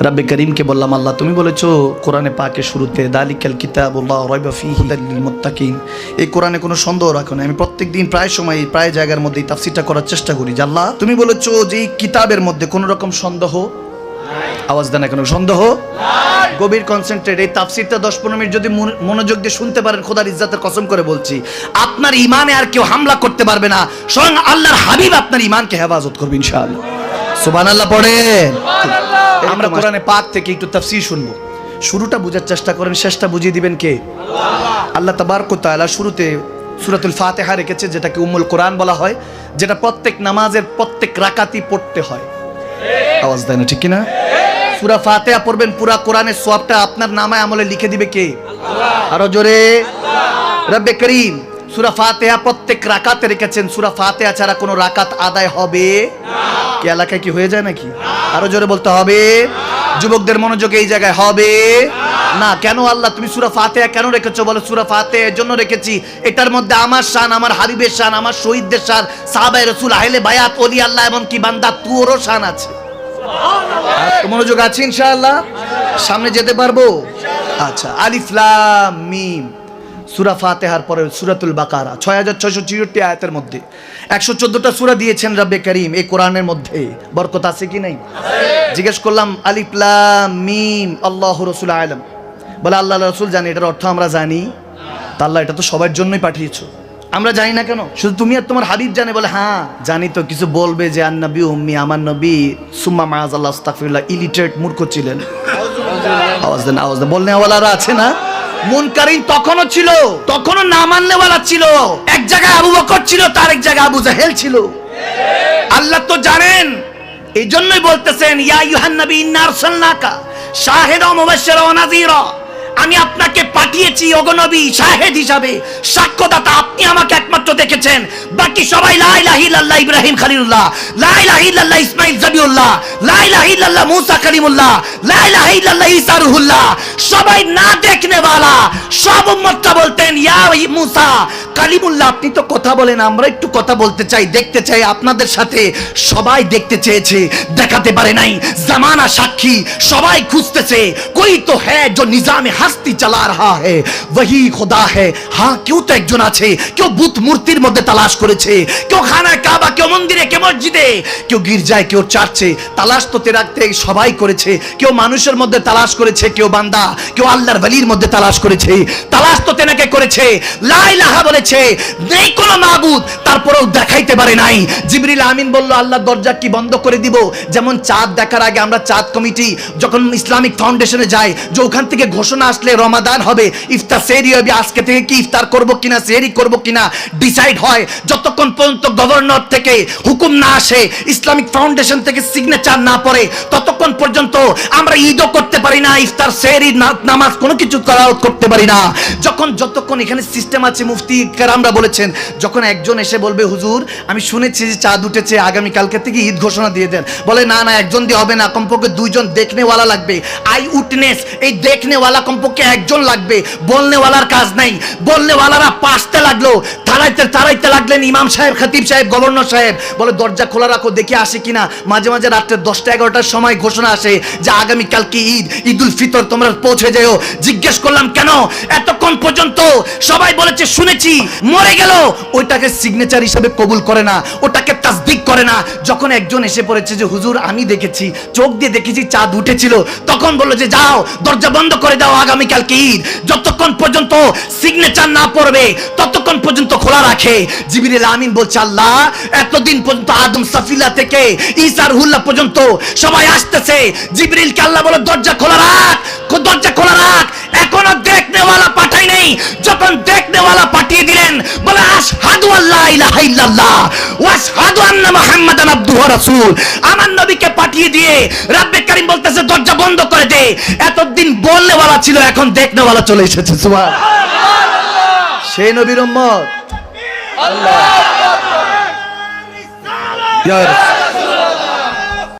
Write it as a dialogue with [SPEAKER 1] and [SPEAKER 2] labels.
[SPEAKER 1] রাব্বে করিমকে বললাম, আল্লাহ, তুমি বলেছ, কোরআনে পাকে শুরুতে, দালিকাল কিতাবুল্লাহ মুত্তাকিন। এই কোরআনে কোনো সন্দেহ রাখো না আমি প্রত্যেকদিন প্রায় সময় প্রায় জায়গার মধ্যে এই তাফসিরটা করার চেষ্টা করি যে, আল্লাহ, তুমি বলেছ যে এই কিতাবের মধ্যে কোনো রকম সন্দেহ? আওয়াজ দেন না কোনো সন্দেহ? গভীর কনসেন্ট্রেট এই তাফসিরটা দশ পনেরো মিনিট যদি মন- মনোযোগ দিয়ে শুনতে পারেন, খোদার ইজ্জাতের কসম করে বলছি, আপনার ইমানে আর কেউ হামলা করতে পারবে না। স্বয়ং আল্লাহর হাবিব আপনার ইমানকে হেফাজত করবে, ইনশাআল্লাহ। সুবান আল্লাহ পড়েন আমরা কোরআনে পাক থেকে একটু তাফসির শুনব। শুরুটা বোঝার চেষ্টা করেন শেষটা বুঝিয়ে দিবেন কে? আল্লাহ তাবারক তাআলা শুরুতে সূরাতুল ফাতিহা রেখেছে যেটাকে উম্মুল কোরআন বলা হয় যেটা প্রত্যেক নামাজের প্রত্যেক রাকাতি পড়তে হয়। আওয়াজ দেয় না ঠিক কি না পুরা ফাতেহা পড়বেন পুরা কোরআনের সবটা আপনার নামায় আমলে লিখে দিবে কে? আরও জোরে। রব্বে করিম সুরা ফাতেহা প্রত্যেক রাকাতে রেখেছেন সুরা ফাতেহা ছাড়া কোনো রাকাত আদায় হবে? এলাকায় কি হয়ে যায় নাকি? আরও জোরে বলতে হবে। যুবকদের মনোযোগ এই জায়গায় হবে। না, কেন আল্লাহ তুমি সুরা ফাতেহা কেন রেখেছো? বলো, সুরা ফাতেহা এর জন্য রেখেছি। এটার মধ্যে আমার শান, আমার হাবিবের শান, আমার শহীদদের শান, সাহাবায়ে রসুল, আহলে বায়াত অলি আল্লাহ এবং কি বান্দা, তুরও শান আছে। মনোযোগ আছে ইনশাআল্লাহ? সামনে যেতে পারব? আচ্ছা আলিফ লাম, মিম। সুরা ফাতেহার পরে সুরাতুল বাকারা, ছয় হাজার ছয়শো চিরটি আয়াতের মধ্যে। একশো চোদ্দটা সুরা দিয়েছেন রব্বে করিম এই কোরআনের মধ্যে। বরকত আছে কি নাই? জিজ্ঞেস করলাম, আলিফ, লাম, মিম, আল্লাহ রসুল আলম। বলে, আল্লাহ রসুল জানি, এটার অর্থ আমরা জানি। তা আল্লাহ এটা তো সবার জন্যই পাঠিয়েছো। আমরা জানি না কেন? শুধু তুমি আর তোমার হাবিব জানে, বলে হ্যাঁ জানি তো, কিছু বলবে যে আর নবী উম্মি, আমার নবী, সুম্মা মায়াজ আল্লাহ ইলিটারেট মূর্খ ছিলেন। আওয়াজ দেন আওয়াজ দেন। বলনেওয়ালারা আছে না? মুনকারিন তখনও ছিল, তখনও না মাননেওয়ালা ছিল। এক জায়গায় আবু বকর ছিল তার এক জায়গায় আবু জাহেল ছিল। আল্লাহ তো জানেন এই জন্যই বলতেছেন, ইয়া ইউহান নবী, ইন্না আরসালনাকা শাহেদ মুবাশশিরা ওয়া নাযীরা। আমি আপনাকে পাঠিয়েছি অগনবী শাহেদ হিসাবে। সাক্ষ্যদাতা, আপনি আমাকে একমাত্র দেখেছেন। বাকি সবাই লা ইলাহা ইল্লাল্লাহ ইব্রাহিম খলিলুল্লাহ। লা ইলাহা ইল্লাল্লাহ ইসমাইল জাবিউল্লাহ। লা ইলাহা ইল্লাল্লাহ মুসা কলিমুল্লাহ। লা ইলাহা ইল্লাল্লাহ ঈসা রুহুল্লাহ। সবাই না দেখনে वाला সব উম্মতটা বলতেন, ইয়া মুসা কালিমুল্লাহ, আপনি তো কথা বলেন, আমরা একটু কথা বলতে চাই, দেখতে চাই, আপনাদের সাথে সবাই দেখতে চেয়েছে, দেখাতে পারে নাই, জামানা সাক্ষী, সবাই খুঁজতেছে, কই তো হ্যাঁ যে নিজামে হাস্তি চালা রাহা হে ওহি খোদা হে হ্যাঁ কেউ তো একজন আছে, কেউ বুত মূর্তির মধ্যে তালাশ করেছে, কেউ খানা কাবা, কেউ মন্দিরে, কেউ মসজিদে, কেউ গির্জায়, কেউ চার্চে, তালাশ তো তেরাকতে সবাই করেছে, কেউ মানুষের মধ্যে তালাশ করেছে, কেউ বান্দা, কেউ আল্লাহর ওয়ালির মধ্যে তালাশ করেছে, তালাশ তো তেনাকে করেছে লাইলাহা বলে বলেছে, নেই কোনো মাবুদ। তারপরেও দেখাইতে পারে নাই। জিবরিল আমিন বলল, আল্লাহ দরজা কি বন্ধ করে দিব? যেমন চাঁদ দেখার আগে আমরা চাঁদ কমিটি যখন ইসলামিক ফাউন্ডেশনে যাই, যে ওখান থেকে ঘোষণা আসলে রমাদান হবে, ইফতার সেরি হবে, আজকে থেকে কি ইফতার করব কিনা, সেরি করব কিনা, ডিসাইড হয়। যতক্ষণ পর্যন্ত গভর্নর থেকে হুকুম না আসে, ইসলামিক ফাউন্ডেশন থেকে সিগনেচার না পড়ে, ততক্ষণ পর্যন্ত আমরা ঈদও করতে পারি না, ইফতার সেরি নামাজ কোনো কিছু করা করতে পারি না। যখন যতক্ষণ এখানে সিস্টেম আছে, মুফতি কেরামরা বলেছেন, যখন একজন এসে বলবে, হুজুর, আমি শুনেছি যে চাঁদ উঠেছে, আগামী কালকে থেকে ঈদ ঘোষণা দিয়ে দেন। বলে, না না, একজন দিয়ে হবে না, কমপক্ষে দুইজন দেখনেওয়ালা লাগবে। আই উটনেস এই দেখনেওয়ালা কমপক্ষে একজন লাগবে। বলনেওয়ালার কাজ নাই। বলনেওয়ালারা পাশতে লাগল। তারাইতে তারাইতে লাগলেন ইমাম সাহেব, খতিব সাহেব, গভর্নর সাহেব। বলে, দরজা খোলা রাখো, দেখে আসে কিনা? মাঝে মাঝে রাত্রে দশটা, এগারোটার সময় ঘোষণা আসে। যে আগামী কালকে ঈদ, ঈদুল ফিতর তোমরা পৌঁছে যেও জিজ্ঞেস করলাম, কেন? এতক্ষণ পর্যন্ত সবাই বলেছে, শুনেছি। মরে গেল। ওইটাকে সিগনেচার হিসেবে কবুল করে না। ওটাকে তাসদিক করে না। যখন একজন এসে পড়েছে যে, হুজুর, আমি দেখেছি, চোখ দিয়ে দেখেছি চাঁদ উঠেছিল। তখন বলল যে, যাও, দরজা বন্ধ করে দাও আগামী কালকে ঈদ। যতক্ষণ পর্যন্ত সিগনেচার না পড়বে, ততক্ষণ পর্যন্ত খোলা রাখে। জিবিরিল আমিন বলছে, আল্লাহ, এতদিন পর্যন্ত আদম সাফিলা থেকে ঈসার হুল্লা পর্যন্ত সবাই আসতেছে। জিবরিলকে আল্লাহ বলে, দরজা খোলা রাখ। ইলাহা ইল্লাল্লাহ। ওয়া আন্না মুহাম্মাদান আবদুহু ওয়া রাসূল। আমার নবীকে পাঠিয়ে দিয়ে রাব্বে কারীম বলতেছে দরজা বন্ধ করে দে। এতদিন বলনেওয়ালা ছিল এখন দেখনেওয়ালা চলে এসেছে। সুবহান সেই নবীর উম্মত। ইয়া রাসূল।